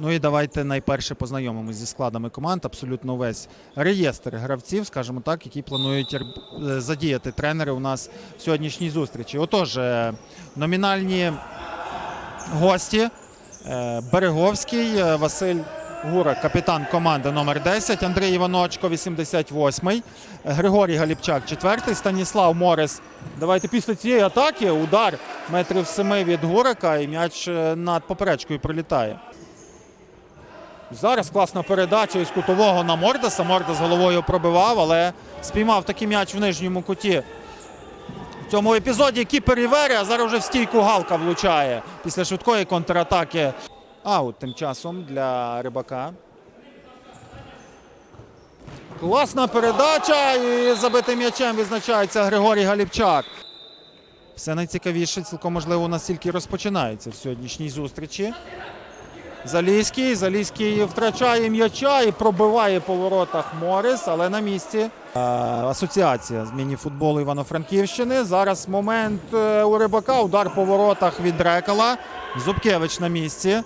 Ну і давайте найперше познайомимося зі складами команд. Абсолютно весь реєстр гравців, скажімо так, які планують е, задіяти тренери у нас в сьогоднішній зустрічі. Отож, е, номінальні гості е, Береговський, Василь Гурак, капітан команди номер 10, Андрій Іваночко, 88-й, Григорій Галіпчак, 4-й, Станіслав Морес. Давайте після цієї атаки удар метрів 7 від Гурака і м'яч над поперечкою прилітає. Зараз класна передача із кутового на Мордеса. Мордес головою пробивав, але спіймав такий м'яч в нижньому куті. В цьому епізоді Кіпер Івері, а зараз вже в стійку Галка влучає після швидкої контратаки. Аут тим часом для рибака. Класна передача і забитим м'ячем відзначається Григорій Галіпчак. Все найцікавіше, цілком можливо, у нас тільки розпочинається в сьогоднішній зустрічі. Залізький. Залізький втрачає м'яча і пробиває по воротах Морис, але на місці. Е, Асоціація з міні-футболу Івано-Франківщини. Зараз момент е, у рибака. Удар по воротах від Дрекала. Зубкевич на місці.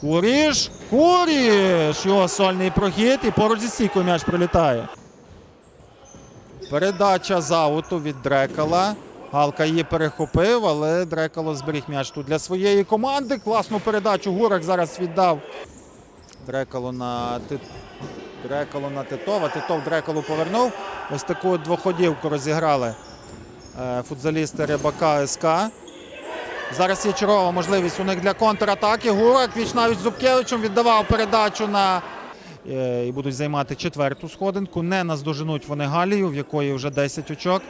Куріш. Куріш! Його сольний прохід і поруч зі стійкою м'яч прилітає. Передача з ауту від Дрекала. Галка її перехопив, але Дрекало зберіг м'яч тут для своєї команди. Класну передачу Гурак зараз віддав. Дрекало на Дрекало на Титова. Титов Дрекалу повернув. Ось таку двоходівку розіграли е, футзалісти Рибака СК. Зараз є чергова можливість у них для контратаки. Гурак віч навіть Зубкевичем віддавав передачу на і будуть займати четверту сходинку. Не наздоженуть вони Галію, в якої вже 10 очок.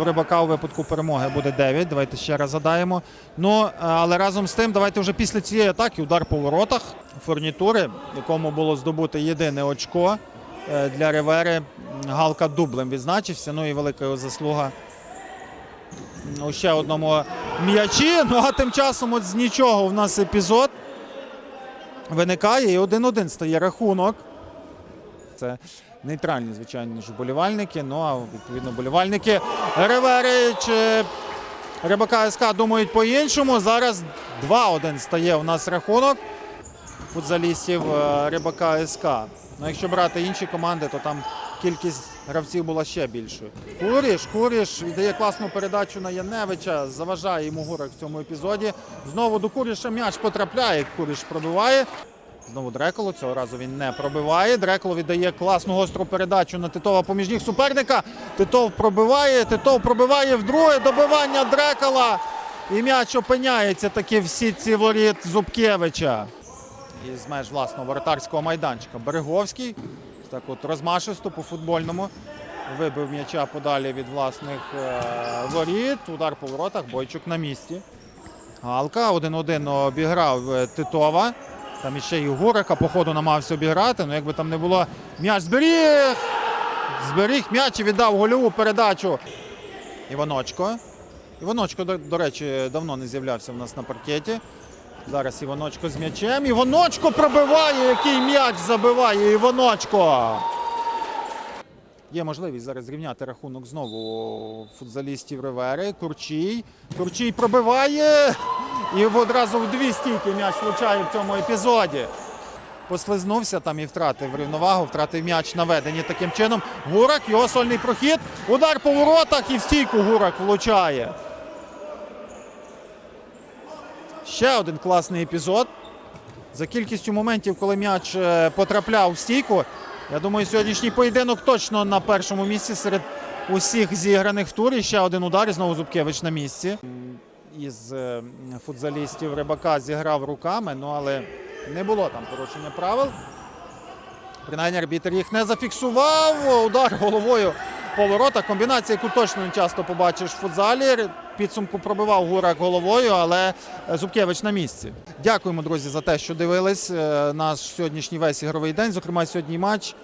У Рибака у випадку перемоги буде 9. Давайте ще раз задаємо. Ну, е, але разом з тим, давайте вже після цієї атаки удар по воротах фурнітури, якому було здобути єдине очко е, для Ривери. Галка дублем відзначився. Ну і велика його заслуга у ще одному м'ячі. Ну а тим часом от з нічого в нас епізод виникає і 1-1 стає рахунок. Це нейтральні, звичайно ж, вболівальники. Ну а відповідно вболівальники Ривери чи Рибака СК думають по-іншому. Зараз 2-1 стає у нас рахунок футзалістів е, Рибака СК. Ну, якщо брати інші команди, то там кількість гравців була ще більшою. Куріш, Куріш віддає класну передачу на Яневича, заважає йому Гурак в цьому епізоді. Знову до Куріша м'яч потрапляє, Куріш пробиває. Знову Дреколо, цього разу він не пробиває. Дреколо віддає класну гостру передачу на Титова поміж ніг суперника. Титов пробиває, Титов пробиває вдруге добивання Дрекола. І м'яч опиняється таки в сітці воріт Зубкевича. Із меж власного воротарського майданчика. Береговський. Так от розмашисто по футбольному. Вибив м'яча подалі від власних е, воріт. Удар по воротах. Бойчук на місці. Галка 1-1 обіграв е, Титова. Там іще і Гурика по ходу намагався обіграти. Ну якби там не було м'яч зберіг. Зберіг м'яч і віддав гольову передачу. Іваночко. Іваночко, до, речі, давно не з'являвся в нас на паркеті. Зараз Іваночко з м'ячем. Іваночко пробиває, який м'яч забиває Іваночко. Є можливість зараз зрівняти рахунок знову футзалістів Ривери. Курчій. Курчій пробиває. І одразу в дві стійки м'яч влучає в цьому епізоді. Послизнувся там і втратив рівновагу, втратив м'яч наведені таким чином. Гурак, його сольний прохід. Удар по воротах і в стійку Гурак влучає. Ще один класний епізод. За кількістю моментів, коли м'яч е, потрапляв в стійку, я думаю, сьогоднішній поєдинок точно на першому місці серед усіх зіграних в турі. Ще один удар і знову Зубкевич на місці. Із е, футзалістів Рибака зіграв руками, ну але не було там порушення правил. Принаймні арбітр їх не зафіксував. Удар головою по воротах. Комбінація, яку точно не часто побачиш в футзалі. Підсумку пробивав Гурак головою, але е, Зубкевич на місці. Дякуємо, друзі, за те, що дивились е, наш сьогоднішній весь ігровий день. Зокрема, сьогодні матч